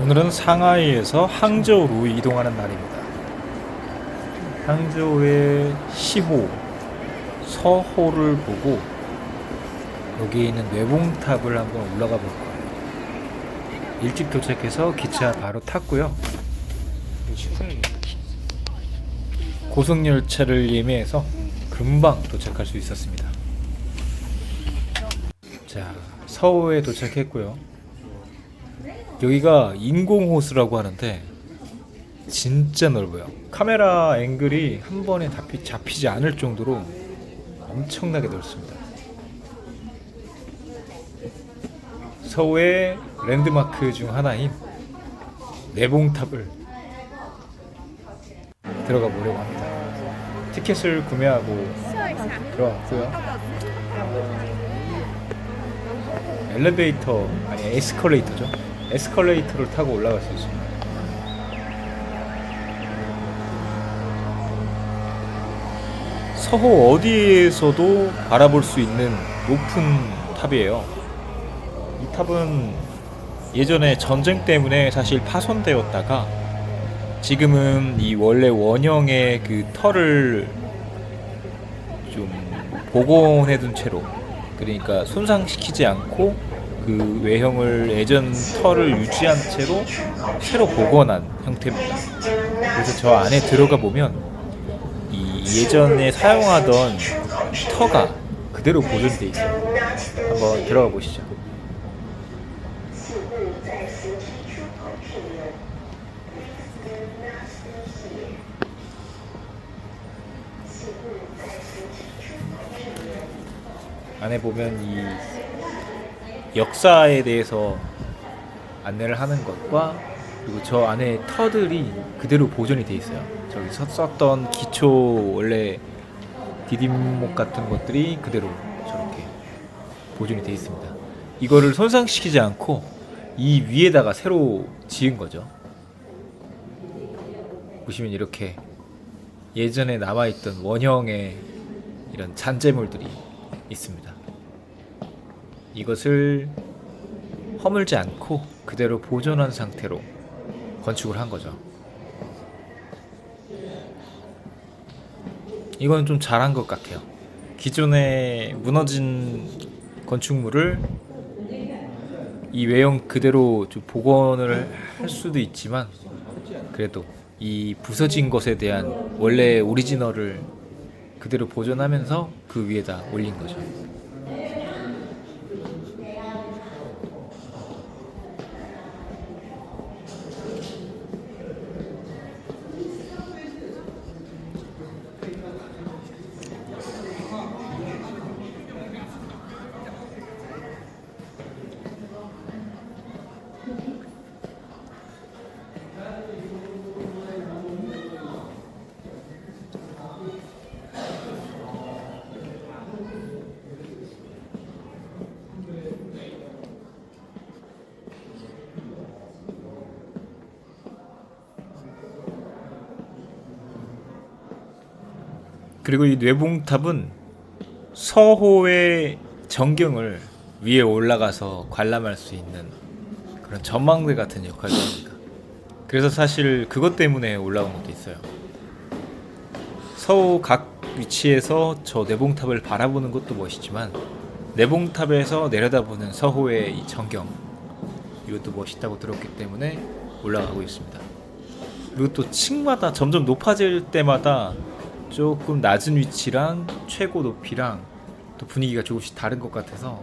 오늘은 상하이에서 항저우로 이동하는 날입니다. 항저우의 시호, 서호를 보고 여기에 있는 뇌봉탑을 한번 올라가 볼 거예요. 일찍 도착해서 기차 바로 탔고요. 고속 열차를 예매해서 금방 도착할 수 있었습니다. 자, 서호에 도착했고요. 여기가 인공호수라고 하는데 진짜 넓어요. 카메라 앵글이 한 번에 잡히, 잡히지 않을 정도로 엄청나게 넓습니다. 서울의 랜드마크 중 하나인 내봉탑을 들어가 보려고 합니다. 티켓을 구매하고 들어왔고요. 엘리베이터 아니 에스컬레이터죠. 에스컬레이터를 타고 올라갈 수 있습니다. 서호 어디에서도 바라볼 수 있는 높은 탑이에요. 이 탑은 예전에 전쟁 때문에 사실 파손되었다가 지금은 이 원래 원형의 그 털을 좀 복원해둔 채로 그러니까 손상시키지 않고 그 외형을 예전 털을 유지한 채로 새로 복원한 형태입니다. 그래서 저 안에 들어가 보면 이 예전에 사용하던 터가 그대로 보존돼 있어요. 한번 들어가 보시죠. 안에 보면 이 역사에 대해서 안내를 하는 것과 그리고 저 안에 터들이 그대로 보존이 돼 있어요. 저기 서- 썼던 기초 원래 디딤목 같은 것들이 그대로 저렇게 보존이 돼 있습니다. 이거를 손상시키지 않고 이 위에다가 새로 지은 거죠. 보시면 이렇게 예전에 남아있던 원형의 이런 잔재물들이 있습니다. 이것을 허물지 않고 그대로 보존한 상태로 건축을 한 거죠. 이건 좀 잘한 것 같아요. 기존에 무너진 건축물을 이 외형 그대로 좀 복원을 할 수도 있지만 그래도 이 부서진 것에 대한 원래 오리지널을 그대로 보존하면서 그 위에다 올린 거죠. 그리고 이 뇌봉탑은 서호의 전경을 위에 올라가서 관람할 수 있는 그런 전망대 같은 역할을 합니다. 그래서 사실 그것 때문에 올라온 것도 있어요. 서호 각 위치에서 저 내봉탑을 바라보는 것도 멋있지만 내봉탑에서 내려다보는 서호의 이 전경 이것도 멋있다고 들었기 때문에 올라가고 있습니다. 그리고 또 층마다 점점 높아질 때마다 조금 낮은 위치랑 최고 높이랑 또 분위기가 조금씩 다른 것 같아서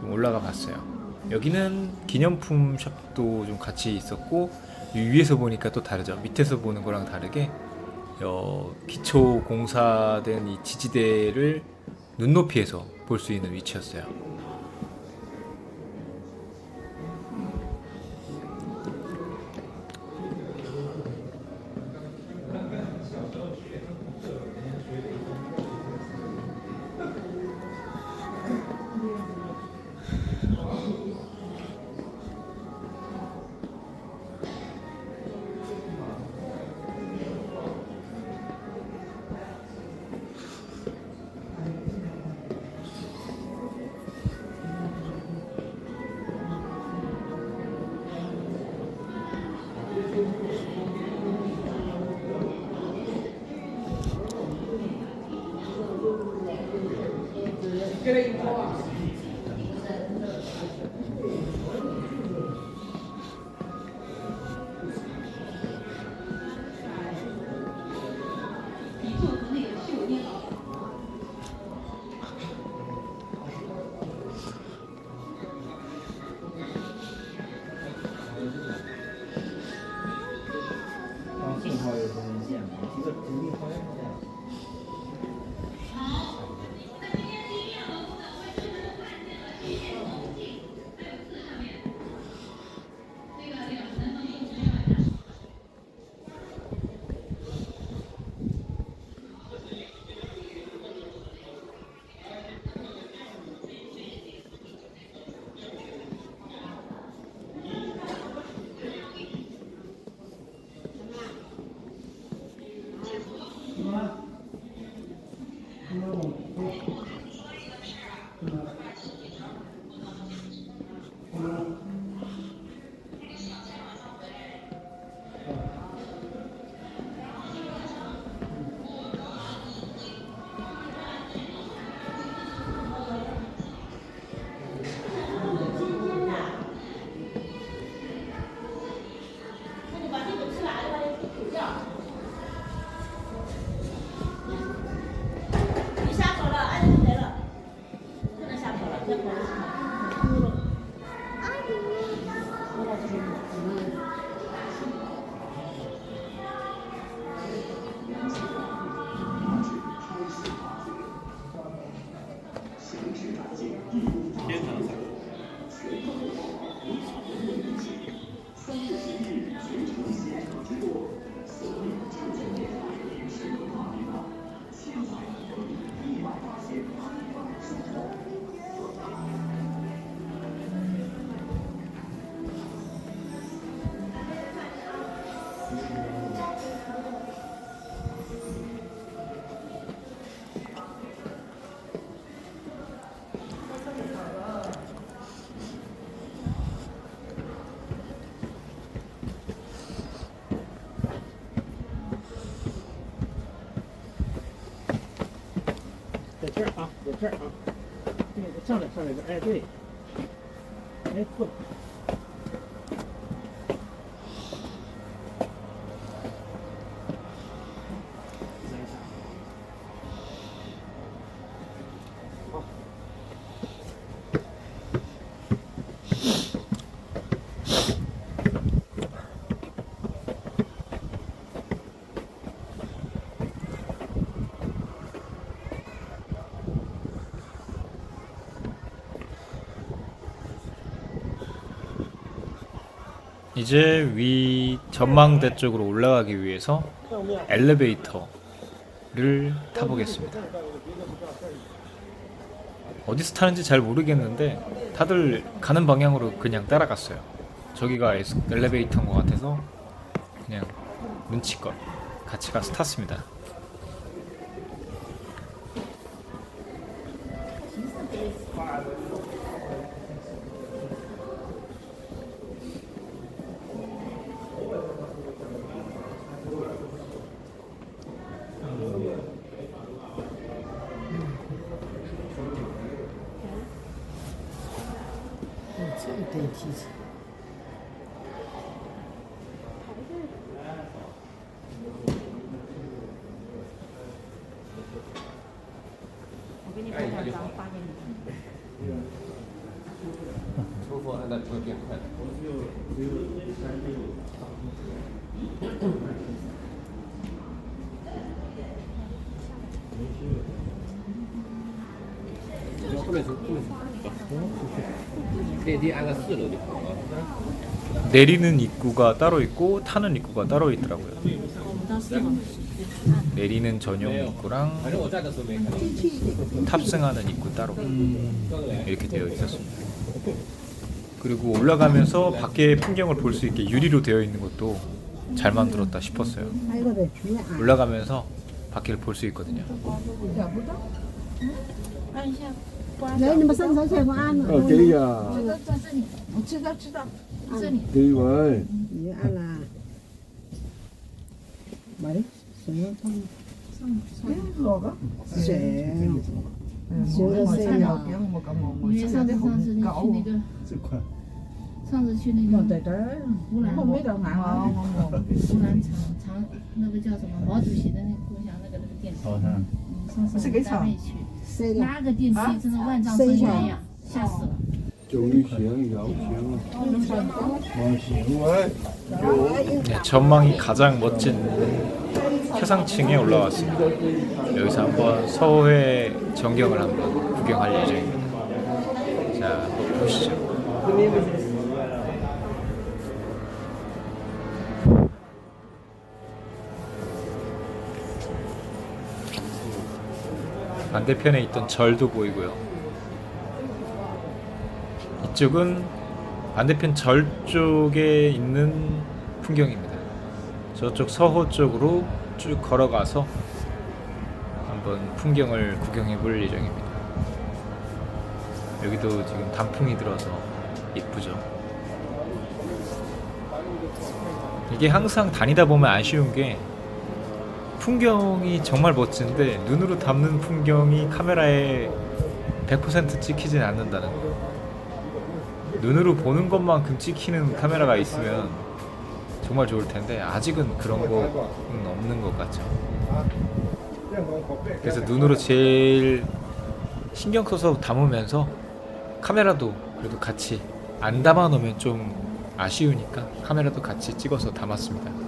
좀 올라가 봤어요. 여기는 기념품 샵도 좀 같이 있었고 이 위에서 보니까 또 다르죠. 밑에서 보는 거랑 다르게 어, 기초 공사된 이 지지대를 눈높이에서 볼 수 있는 위치였어요. 这儿啊，对，上来上来这儿，哎对，哎不， 이제 위 전망대 쪽으로 올라가기 위해서 엘리베이터를 타보겠습니다. 어디서 타는지 잘 모르겠는데 다들 가는 방향으로 그냥 따라갔어요. 저기가 엘리베이터인 것 같아서 그냥 눈치껏 같이 가서 탔습니다. um dentista. 내리는 입구가 따로 있고 타는 입구가 따로 있더라고요. 내리는 전용 입구랑 탑승하는 입구 따로 이렇게 되어 있었습니다. 그리고 올라가면서 밖에 풍경을 볼 수 있게 유리로 되어 있는 것도 잘 만들었다 싶었어요. 올라가면서 밖을 볼 수 있거든요. 来，你们上车去，我按了。哦，给呀，这个在这里，我知道知道，这里。给完，你按了。喂，谁要放？谁？谁的，谁呀？因为上次上次你去那个，这块上次去那个在这儿，湖南后没到。湖南长长那个叫什么毛主席的那个故乡那个那个电梯，好像嗯上次我们单位去， 谁的？那个电梯真的万丈深渊呀，吓死了。九行摇行，往行喂， 네, 전망이 가장 멋진 최상층에 올라왔습니다. 여기서 한번 서해 전경을 한번 구경할 예정입니다. 자, 한번 보시죠. 반대편에 있던 절도 보이고요. 이쪽은 반대편 절 쪽에 있는 풍경입니다. 저쪽 서호 쪽으로 쭉 걸어가서 한번 풍경을 구경해 볼 예정입니다. 여기도 지금 단풍이 들어서 이쁘죠. 이게 항상 다니다 보면 아쉬운 게 풍경이 정말 멋진데 눈으로 담는 풍경이 카메라에 100% 찍히진 않는다는 거. 눈으로 보는 것만큼 찍히는 카메라가 있으면 정말 좋을 텐데 아직은 그런 거는 없는 것 같죠. 그래서 눈으로 제일 신경 써서 담으면서 카메라도 그래도 같이 안 담아 놓으면 좀 아쉬우니까 카메라도 같이 찍어서 담았습니다.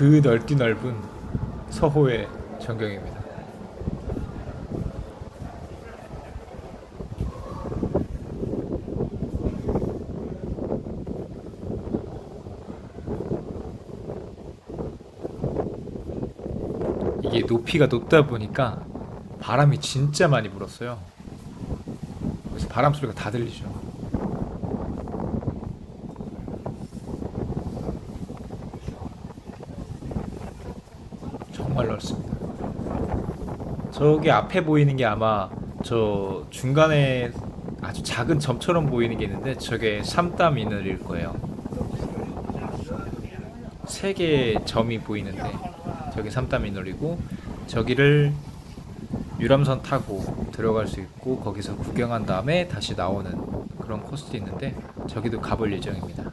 그 넓디 넓은 서호의 전경입니다. 이게 높이가 높다 보니까 바람이 진짜 많이 불었어요. 그래서 바람 소리가 다 들리죠. 정말 넓습니다. 저기 앞에 보이는 게 아마 저 중간에 아주 작은 점처럼 보이는 게 있는데 저게 삼땀 이늘일 거예요. 세 개의 점이 보이는데 저기 삼땀 이늘이고 저기를 유람선 타고 들어갈 수 있고 거기서 구경한 다음에 다시 나오는 그런 코스도 있는데 저기도 가볼 예정입니다.